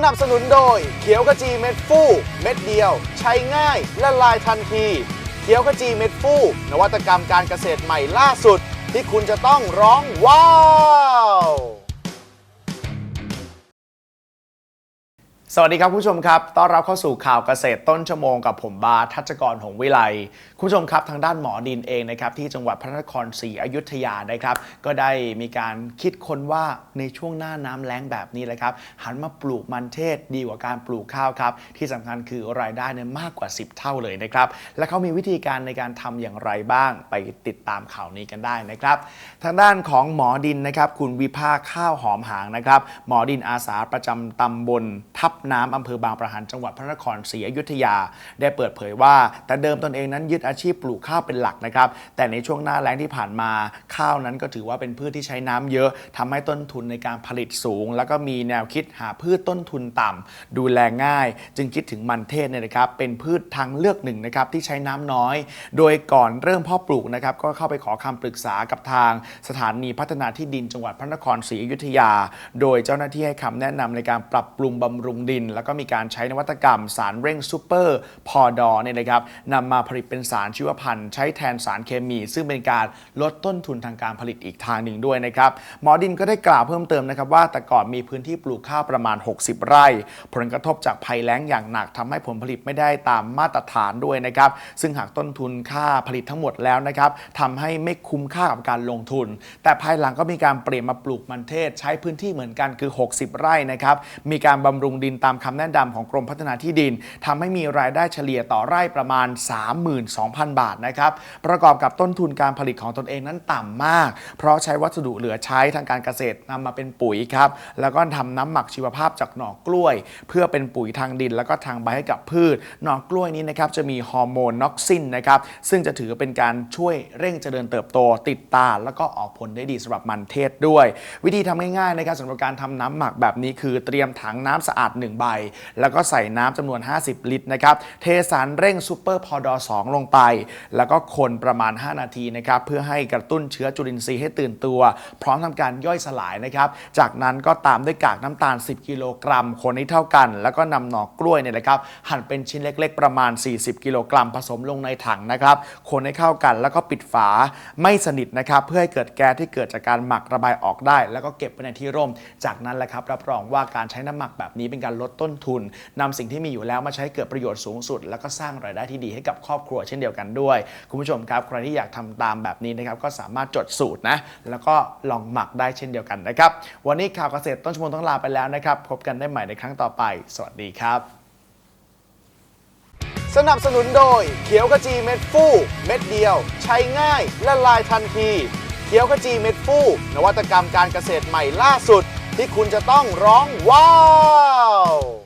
สนับสนุนโดย เขียวขจีเม็ดฟูเม็ดเดียว ใช้ง่ายละลายทันที เขียวขจีเม็ดฟูนวัตกรรมการเกษตรใหม่ล่าสุด ที่คุณจะต้องร้องว้าว สวัสดีครับคุณผู้ชมครับต้อนรับเข้าสู่ข่าวเกษตรต้นชั่วโมงกับผมบาทัชกรหงวิไลคุณผู้ชมครับทางด้านหมอดินเองนะครับที่จังหวัดพระนครศรีอยุธยานะครับ ก็ได้มีการคิดค้นว่าในช่วงหน้าน้ำแล้งแบบนี้เลยครับหันมาปลูกมันเทศดีกว่าการปลูกข้าวครับ ที่สำคัญคือรายได้เนี่ยมากกว่า 10 เท่าเลยนะครับ และเขามีวิธีการในการทำอย่างไรบ้างไปติดตามข่าวนี้กันได้นะครับ ทางด้านของหมอดินนะครับคุณวิภาข้าวหอมหางนะครับ หมอดินอาสาประจำตำบลทับน้ำอำเภอบางประหันจังหวัดพระนครศรีอยุธยา ได้เปิดเผยว่า แต่เดิมตนเองนั้นยึดอาชีพปลูกข้าวเป็นหลักนะครับ แต่ในช่วงหน้าแล้งที่ผ่านมาข้าวนั้นก็ถือว่าเป็นพืชที่ใช้น้ำเยอะทำให้ต้นทุนในการผลิตสูง แล้วก็มีแนวคิดหาพืชต้นทุนต่ำดูแลง่าย จึงคิดถึงมันเทศเนี่ยนะครับเป็นพืชทางเลือกหนึ่งนะครับที่ใช้น้ำน้อย โดยก่อนเริ่มพ่อปลูกนะครับก็เข้าไปขอคำปรึกษากับทางสถานีพัฒนาที่ดินจังหวัดพระนครศรีอยุธยา โดยเจ้าหน้าที่ให้คำแนะนำในการปรับปรุงบำรุงดิน แล้วก็มีการใช้นวัตกรรม สารเร่งซูเปอร์พอดอเนี่ยนะครับนำมาผลิตเป็นสารชีวพันธุ์ ใช้แทนสารเคมี ซึ่งเป็นการลดต้นทุนทางการผลิตอีกทางหนึ่งด้วยนะครับหมอดินก็ได้กล่าวเพิ่มเติมนะครับว่าแต่ก่อนมีพื้นที่ปลูกข้าวประมาณ 60 ไร่ ผลกระทบจากภัยแล้งอย่างหนักทำให้ผลผลิตไม่ได้ตามมาตรฐานด้วยนะครับซึ่งหากต้นทุนค่าผลิตทั้งหมดแล้วนะครับทำให้ไม่คุ้มค่ากับการลงทุน แต่ภายหลังก็มีการเปลี่ยนมาปลูกมันเทศ ใช้พื้นที่เหมือนกันคือ 60 ไร่นะครับมีการบำรุงดินตามคำแนะนำของกรมพัฒนาที่ดินทำให้มีรายได้เฉลี่ยต่อไร่ประมาณ 32,000 บาทนะครับ ประกอบกับต้นทุนการผลิตของตนเองนั้นต่ำมาก เพราะใช้วัสดุเหลือใช้ทางการเกษตรนำมาเป็นปุ๋ยครับ แล้วก็ทำน้ำหมักชีวภาพจากหน่อกล้วย เพื่อเป็นปุ๋ยทางดิน แล้วก็ทางใบให้กับพืช หน่อกล้วยนี้นะครับจะมีฮอร์โมนน็อกซินนะครับซึ่งจะถือเป็นการช่วยเร่งเจริญเติบโตติดตา แล้วก็ออกผลได้ดีสำหรับมันเทศด้วย วิธีทำง่ายๆนะครับสำหรับการทำน้ำหมักแบบนี้คือเตรียมถังน้ำสะอาด1ใบ แล้วก็ใส่น้ำจำนวน 50 ลิตรนะครับ เทสารเร่งซูเปอร์พอดอ2ลงไป แล้วก็คนประมาณ 5 นาทีนะครับ เพื่อให้กระตุ้นเชื้อจุลินทรีย์ให้ตื่นตัว พร้อมทำการย่อยสลายนะครับ จากนั้นก็ตามด้วยกากน้ำตาล 10 กิโลกรัม คนให้เท่ากัน แล้วก็นำหน่อกล้วยเนี่ยนะครับหั่นเป็นชิ้นเล็ก ๆ ประมาณ 40 กิโลกรัม ผสมลงในถังนะครับ คนให้เข้ากันแล้วก็ปิดฝาไม่สนิทนะครับ เพื่อให้เกิดแก๊สที่เกิดจากการหมักระบายออกได้ แล้วก็เก็บไว้ในที่ร่ม จากนั้นแหละครับรับรองว่าการใช้น้ำหมักแบบนี้เป็นการลดต้นทุนนำสิ่งที่มีอยู่แล้วมาใช้เกิดประโยชน์สูงสุด แล้วก็สร้างรายได้ที่ดีให้กับครอบครัวเช่นเดียวกันด้วย คุณผู้ชมครับใครที่อยากทำตามแบบนี้นะครับก็สามารถจดสูตรนะแล้วก็ลองหมักได้เช่นเดียวกันนะครับวันนี้ข่าวเกษตรต้นชั่วโมงต้องลาไปแล้วนะครับพบกันได้ใหม่ในครั้งต่อไป สวัสดีครับ สนับสนุนโดยเขียวขจีเม็ดฟูเม็ดเดียว ใช้ง่ายละลายทันที เขียวขจีเม็ดฟูนวัตกรรมการเกษตรใหม่ล่าสุด ที่คุณจะต้องร้องว้าว